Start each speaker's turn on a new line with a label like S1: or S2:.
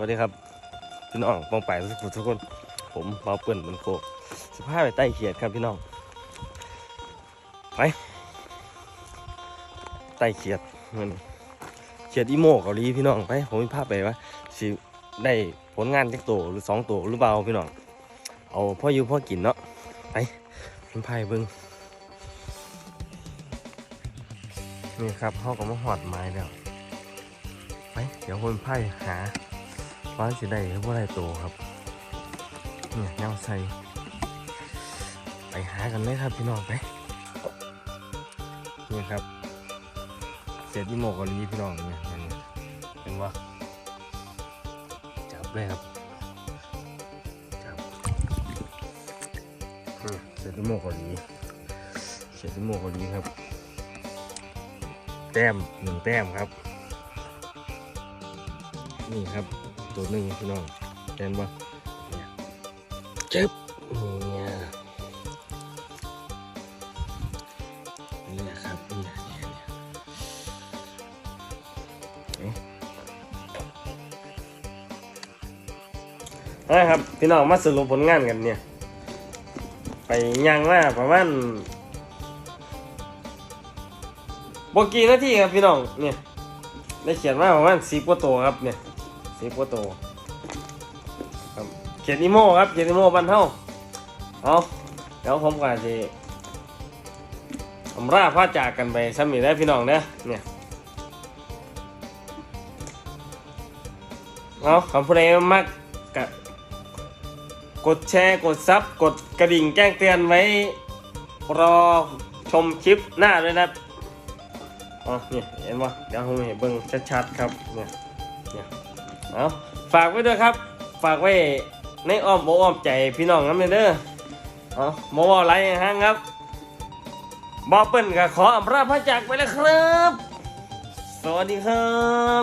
S1: วัสดีครับพี่น้องปองไปทุกคนทุกคน ผมเบาเปิ่นมันโคกสภาพไปใต้เขียดครับพี่น้องไปใต้เขียดมันเขียดอีโมเกาหลีพี่น้องไปผมมีภาพไปว่าสิได้ผลงานจักโตหรือสองโตหรือเปล่าพี่น้องเอาพ่ออยู่พ่อกินเนาะไปเป็นไพ่เบิ้งนี่ครับเขาก็มาหอดไม้แล้วไปเดี๋ยวคนไพ่หา ว่าสิได้หรือว่าได้โตครับเนี่ยแนวใส่ไปหากันเลยครับพี่น้องไปนี่ครับเศษที่โมกเกาหลีพี่น้องเนี่ยเนี่ยเนี่ยเป็นว่าจับเลยครับจับเศษที่โมกเกาหลีเศษที่โมกเกาหลีครับ แต้มหนึ่งแต้มครับ นี่ครับ ตัวหนึ่งพี่น้องเห็นปะเนี่ยเจ็บเนี่ยนี่นะครับเนี่ยเนี่ยเนี่ยเอ๊ะเอาละครับ พี่น้องมาสรุปผลงานกันเนี่ย ไปย่างมาประมาณบกี่นาทีครับพี่น้องเนี่ยได้เขียนมาประมาณสิบกว่าตัวครับเนี่ย สิบกว่าตัวครับเขียนอีโม่ครับเขียนอีโม่บันเท่าเอาเดี๋ยวผมก็จะอำราพาจากกันไปซ้ำอีกแล้วพี่น้องเด้อเนี่ยเอาคำพูดอะไรมากกะกดแชร์กดซับกดกระดิ่งแจ้งเตือนไว้ รอชมคลิปหน้าด้วยนะอ๋อเนี่ยเห็นปะเดี๋ยวผมให้เบิ่งชัดๆครับเนี่ยเนี่ย เอาฝากไว้ด้วยครับ ฝากไว้ในอ้อมโบอ้อมใจพี่น้องน้ำเด้อเอาโมว่าไรฮะครับบอเปิ้ลก็ขออำลาพระจากไปแล้วครับ สวัสดีครับ